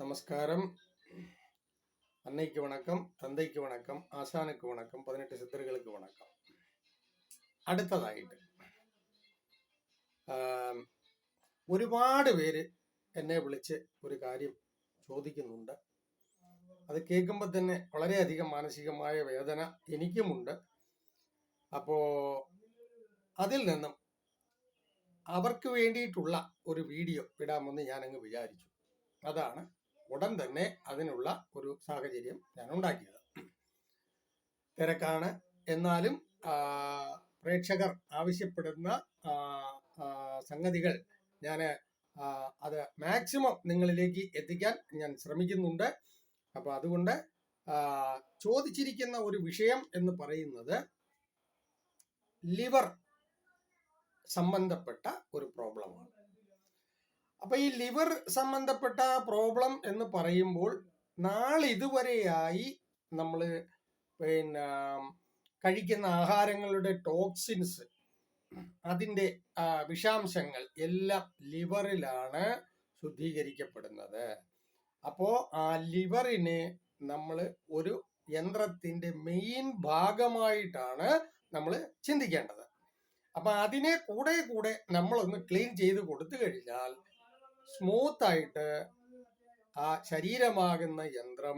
நமஸ்காரம் அன்னைக்கு வணக்கம் தந்தைக்கு வணக்கம் ஆசானுக்கு வணக்கம் பதினெட்டு சித்தர்களுக்கு வணக்கம் അടുത്തതായിട്ട് ആം, ഒരുപാട് പേര് എന്നെ വിളിച്ച് ഒരു കാര്യം ചോദിക്കുന്നുണ്ട് അത് കേൾക്കുമ്പോൾ തന്നെ വളരെയധികം മാനസികമായ വേദന എനിക്കുമുണ്ട് അപ്പോ അതിൽ നിന്നും അവർക്ക് വേണ്ടിയിട്ടുള്ള ഒരു വീഡിയോ ഇടാമെന്ന് ഞാൻ അങ്ങ് വിചാരിച്ചു അതാണ് ഉടൻ തന്നെ അതിനുള്ള ഒരു സാഹചര്യം ഞാൻ ഉണ്ടാക്കിയത് തിരക്കാണ്. എന്നാലും പ്രേക്ഷകർ ആവശ്യപ്പെടുന്ന സംഗതികൾ ഞാൻ അത് മാക്സിമം നിങ്ങളിലേക്ക് എത്തിക്കാൻ ഞാൻ ശ്രമിക്കുന്നുണ്ട്. അപ്പൊ അതുകൊണ്ട് ചോദിച്ചിരിക്കുന്ന ഒരു വിഷയം എന്ന് പറയുന്നത് ലിവർ സംബന്ധപ്പെട്ട ഒരു പ്രോബ്ലമാണ്. അപ്പൊ ഈ ലിവർ സംബന്ധപ്പെട്ട പ്രോബ്ലം എന്ന് പറയുമ്പോൾ നാളിതുവരെയായി നമ്മൾ പിന്നെ കഴിക്കുന്ന ആഹാരങ്ങളുടെ ടോക്സിൻസ് അതിന്റെ വിഷാംശങ്ങൾ എല്ലാം ലിവറിലാണ് ശുദ്ധീകരിക്കപ്പെടുന്നത്. അപ്പോൾ ആ ലിവറിനെ നമ്മൾ ഒരു യന്ത്രത്തിന്റെ മെയിൻ ഭാഗമായിട്ടാണ് നമ്മൾ ചിന്തിക്കേണ്ടത്. അപ്പൊ അതിനെ കൂടെ കൂടെ നമ്മളൊന്ന് ക്ലീൻ ചെയ്ത് കൊടുത്തു കഴിഞ്ഞാൽ സ്മൂത്ത് ആയിട്ട് ആ ശരീരമാകുന്ന യന്ത്രം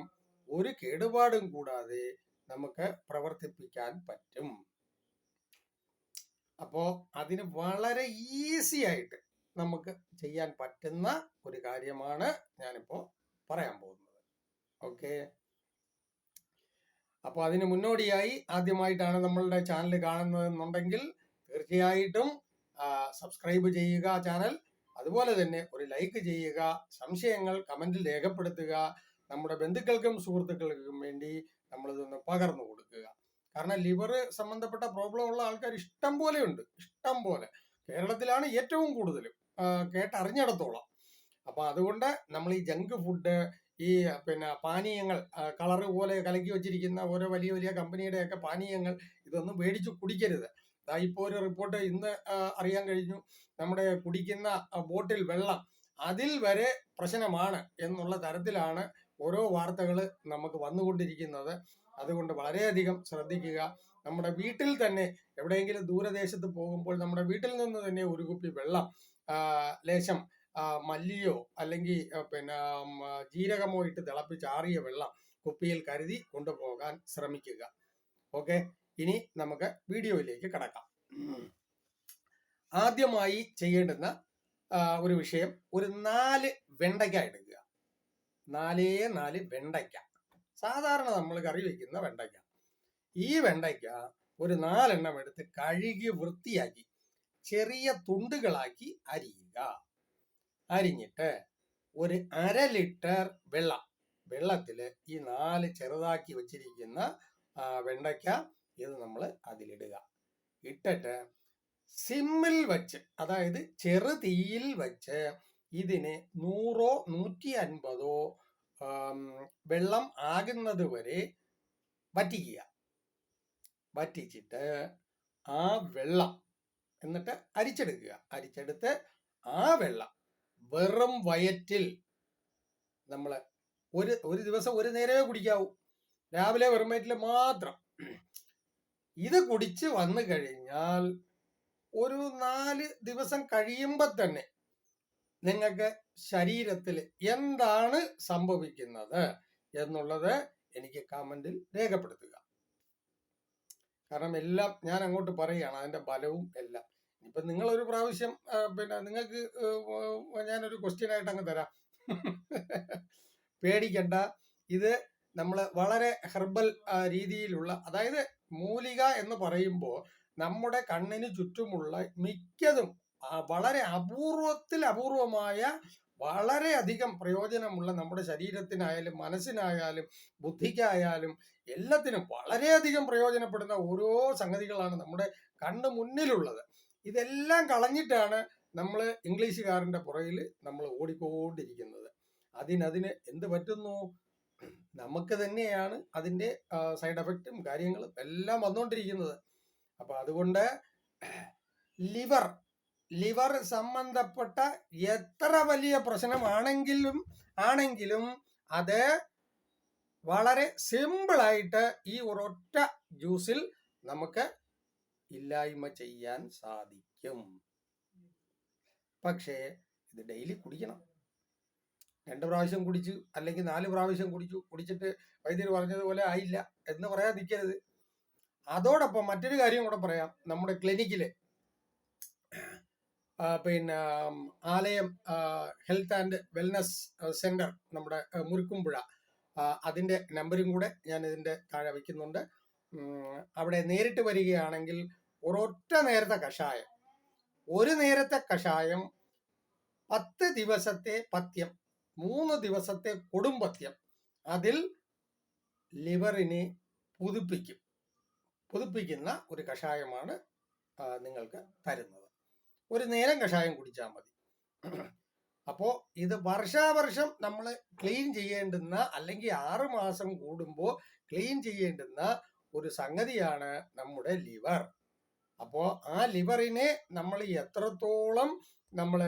ഒരു കേടുപാടും കൂടാതെ നമുക്ക് പ്രവർത്തിപ്പിക്കാൻ പറ്റും. അപ്പോ അതിന് വളരെ ഈസി ആയിട്ട് നമുക്ക് ചെയ്യാൻ പറ്റുന്ന ഒരു കാര്യമാണ് ഞാനിപ്പോ പറയാൻ പോകുന്നത്. ഓക്കെ? അപ്പോൾ അതിന് മുന്നോടിയായി ആദ്യമായിട്ടാണ് നമ്മളുടെ ചാനൽ കാണുന്നതെന്നുണ്ടെങ്കിൽ തീർച്ചയായിട്ടും സബ്സ്ക്രൈബ് ചെയ്യുക ചാനൽ. അതുപോലെ തന്നെ ഒരു ലൈക്ക് ചെയ്യുക സംശയങ്ങൾ കമന്റിൽ രേഖപ്പെടുത്തുക നമ്മുടെ ബന്ധുക്കൾക്കും സുഹൃത്തുക്കൾക്കും വേണ്ടി നമ്മളിതൊന്ന് പകർന്നു കൊടുക്കുക. കാരണം ലിവർ സംബന്ധപ്പെട്ട പ്രോബ്ലം ഉള്ള ആൾക്കാർ ഇഷ്ടം പോലെ ഉണ്ട്. ഇഷ്ടം പോലെ. കേരളത്തിലാണ് ഏറ്റവും കൂടുതൽ കേട്ടറിഞ്ഞിടത്തോളം. അപ്പോൾ അതുകൊണ്ട് നമ്മൾ ഈ ജങ്ക് ഫുഡ് ഈ പിന്നെ പാനീയങ്ങൾ കളറ് പോലെ കലക്കി വെച്ചിരിക്കുന്ന ഓരോ വലിയ വലിയ കമ്പനിയുടെയൊക്കെ പാനീയങ്ങൾ ഇതൊന്നും മേടിച്ചു കുടിക്കരുത്. ദാ ഇപ്പോ ഒരു റിപ്പോർട്ട് ഇന്ന് അറിയാൻ കഴിഞ്ഞു. നമ്മുടെ കുടിക്കുന്ന ബോട്ടിൽ വെള്ളം അതിൽ വരെ പ്രശ്നമാണ് എന്നുള്ള തരത്തിലാണ് ഓരോ വാർത്തകൾ നമുക്ക് വന്നുകൊണ്ടിരിക്കുന്നത്. അതുകൊണ്ട് വളരെയധികം ശ്രദ്ധിക്കുക. നമ്മുടെ വീട്ടിൽ തന്നെ എവിടെയെങ്കിലും ദൂരദേശത്ത് പോകുമ്പോൾ നമ്മുടെ വീട്ടിൽ നിന്ന് തന്നെ ഒരു കുപ്പി വെള്ളം ലേശം മല്ലിയോ അല്ലെങ്കിൽ പിന്നെ ജീരകമോ ഇട്ട് തിളപ്പിച്ചാറിയ വെള്ളം കുപ്പിയിൽ കരുതി കൊണ്ടുപോകാൻ ശ്രമിക്കുക. ഓക്കെ? ഇനി നമുക്ക് വീഡിയോയിലേക്ക് കടക്കാം. ആദ്യമായി ചെയ്യേണ്ടുന്ന ഒരു വിഷയം ഒരു നാല് വെണ്ടയ്ക്ക എടുക്കുക. നാലേ നാല് വെണ്ടയ്ക്ക. സാധാരണ നമ്മൾ കറി വെക്കുന്ന വെണ്ടയ്ക്ക. ഈ വെണ്ടയ്ക്ക ഒരു നാലെണ്ണം എടുത്ത് കഴുകി വൃത്തിയാക്കി ചെറിയ തുണ്ടുകളാക്കി അരിയുക. അരിഞ്ഞിട്ട് ഒരു അര ലിറ്റർ വെള്ളം വെള്ളത്തിൽ ഈ നാല് ചെറുതാക്കി വെച്ചിരിക്കുന്ന വെണ്ടയ്ക്ക ഇത് നമ്മൾ അതിലിടുക. ഇട്ടിട്ട് സിമ്മിൽ വച്ച് അതായത് ചെറുതീയിൽ വെച്ച് ഇതിനെ നൂറോ നൂറ്റി അൻപതോ വെള്ളം ആകുന്നത് വരെ വറ്റിക്കുക. വറ്റിച്ചിട്ട് ആ വെള്ളം എന്നിട്ട് അരിച്ചെടുക്കുക. അരിച്ചെടുത്ത് ആ വെള്ളം വെറും വയറ്റിൽ നമ്മൾ ഒരു ഒരു ദിവസം ഒരു നേരമേ കുടിക്കാവൂ. രാവിലെ വെറും വയറ്റിൽ മാത്രം. ഇത് കുടിച്ച് വന്നു കഴിഞ്ഞാൽ ഒരു നാല് ദിവസം കഴിയുമ്പോൾ തന്നെ നിങ്ങൾക്ക് ശരീരത്തിൽ എന്താണ് സംഭവിക്കുന്നത് എന്നുള്ളത് എനിക്ക് കമന്റിൽ രേഖപ്പെടുത്തുക. കാരണം എല്ലാം ഞാൻ അങ്ങോട്ട് പറയുകയാണ് അതിന്റെ ബലവും എല്ലാം. ഇപ്പൊ നിങ്ങൾ ഒരു പ്രാവശ്യം പിന്നെ നിങ്ങൾക്ക് ഞാനൊരു ക്വസ്റ്റ്യൻ ആയിട്ട് അങ്ങ് തരാം. പേടിക്കണ്ട. ഇത് നമ്മൾ വളരെ ഹെർബൽ രീതിയിലുള്ള അതായത് മൂലിക എന്ന് പറയുമ്പോൾ നമ്മുടെ കണ്ണിന് ചുറ്റുമുള്ള മിക്കതും വളരെ അപൂർവത്തിൽ അപൂർവമായ വളരെയധികം പ്രയോജനമുള്ള നമ്മുടെ ശരീരത്തിനായാലും മനസ്സിനായാലും ബുദ്ധിക്കായാലും എല്ലാത്തിനും വളരെയധികം പ്രയോജനപ്പെടുന്ന ഓരോ സംഗതികളാണ് നമ്മുടെ കണ്ണ് മുന്നിലുള്ളത്. ഇതെല്ലാം കളഞ്ഞിട്ടാണ് നമ്മൾ ഇംഗ്ലീഷുകാരന്റെ പുറകിൽ നമ്മൾ ഓടിക്കൊണ്ടിരിക്കുന്നത്. അതിനതിന് എന്ത് പറ്റുന്നു? നമുക്ക് തന്നെയാണ് അതിന്റെ സൈഡ് എഫക്റ്റും കാര്യങ്ങളും എല്ലാം വന്നുകൊണ്ടിരിക്കുന്നത് അപ്പോൾ അതുകൊണ്ട് ലിവർ ലിവർ സംബന്ധപ്പെട്ട എത്ര വലിയ പ്രശ്നമാണെങ്കിലും ആണെങ്കിലും അത് വളരെ സിമ്പിളായിട്ട് ഈ ഒരൊറ്റ ജ്യൂസിൽ നമുക്ക് ഇല്ലായ്മ ചെയ്യാൻ സാധിക്കും. പക്ഷേ ഇത് ഡെയിലി കുടിക്കണം. രണ്ട് പ്രാവശ്യം കുടിച്ചു അല്ലെങ്കിൽ നാല് പ്രാവശ്യം കുടിച്ചു കുടിച്ചിട്ട് വൈദ്യർ പറഞ്ഞതുപോലെ ആയില്ല എന്ന് പറയാതിരിക്കരുത് അതോടൊപ്പം മറ്റൊരു കാര്യം കൂടെ പറയാം. നമ്മുടെ ക്ലിനിക്കിലെ പിന്നെ ആലയം ഹെൽത്ത് ആൻഡ് വെൽനസ് സെന്റർ നമ്മുടെ ആ, അതിന്റെ നമ്പരും കൂടെ ഞാൻ ഇതിന്റെ താഴെ വയ്ക്കുന്നുണ്ട് അവിടെ നേരിട്ട് വരികയാണെങ്കിൽ ഒരൊറ്റ നേരത്തെ കഷായം ഒരു നേരത്തെ കഷായം പത്ത് ദിവസത്തെ പഥ്യം മൂന്ന് ദിവസത്തെ കൊടുമ്പത്യം അതിൽ ലിവറിനെ പുതുപ്പിക്കും. പുതുപ്പിക്കുന്ന ഒരു കഷായമാണ് നിങ്ങൾക്ക് തരുന്നത്. ഒരു നേരം കഷായം കുടിച്ചാൽ മതി. അപ്പോൾ ഇത് വർഷാവർഷം നമ്മൾ ക്ലീൻ ചെയ്യേണ്ടുന്ന അല്ലെങ്കിൽ ആറ് മാസം കൂടുമ്പോൾ ക്ലീൻ ചെയ്യേണ്ടുന്ന ഒരു സംഗതിയാണ് നമ്മുടെ ലിവർ അപ്പോൾ ആ ലിവറിനെ നമ്മൾ എത്രത്തോളം നമ്മൾ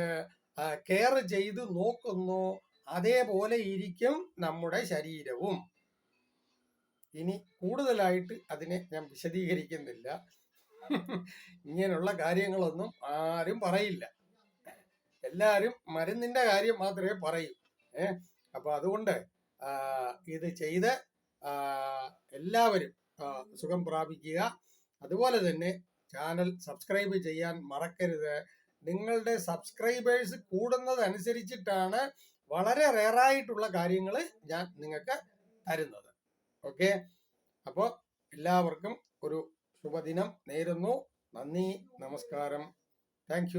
കെയർ ചെയ്ത് നോക്കുന്നോ അതേപോലെ ഇരിക്കും നമ്മുടെ ശരീരവും. ഇനി കൂടുതലായിട്ട് അതിനെ ഞാൻ വിശദീകരിക്കുന്നില്ല. ഇങ്ങനെയുള്ള കാര്യങ്ങളൊന്നും ആരും പറയില്ല. എല്ലാരും മരുന്നിന്റെ കാര്യം മാത്രമേ പറയൂ. ഏ അപ്പൊ അതുകൊണ്ട് ഇത് ചെയ്ത് എല്ലാവരും സുഖം പ്രാപിക്കുക. അതുപോലെ തന്നെ ചാനൽ സബ്സ്ക്രൈബ് ചെയ്യാൻ മറക്കരുത്. നിങ്ങളുടെ സബ്സ്ക്രൈബേഴ്സ് കൂടുന്നതനുസരിച്ചിട്ടാണ് വളരെ റെയറായിട്ടുള്ള കാര്യങ്ങൾ ഞാൻ നിങ്ങൾക്ക് തരുന്നത്. ഓക്കെ? അപ്പോൾ എല്ലാവർക്കും ഒരു ശുഭദിനം നേരുന്നു. നന്ദി നമസ്കാരം. താങ്ക്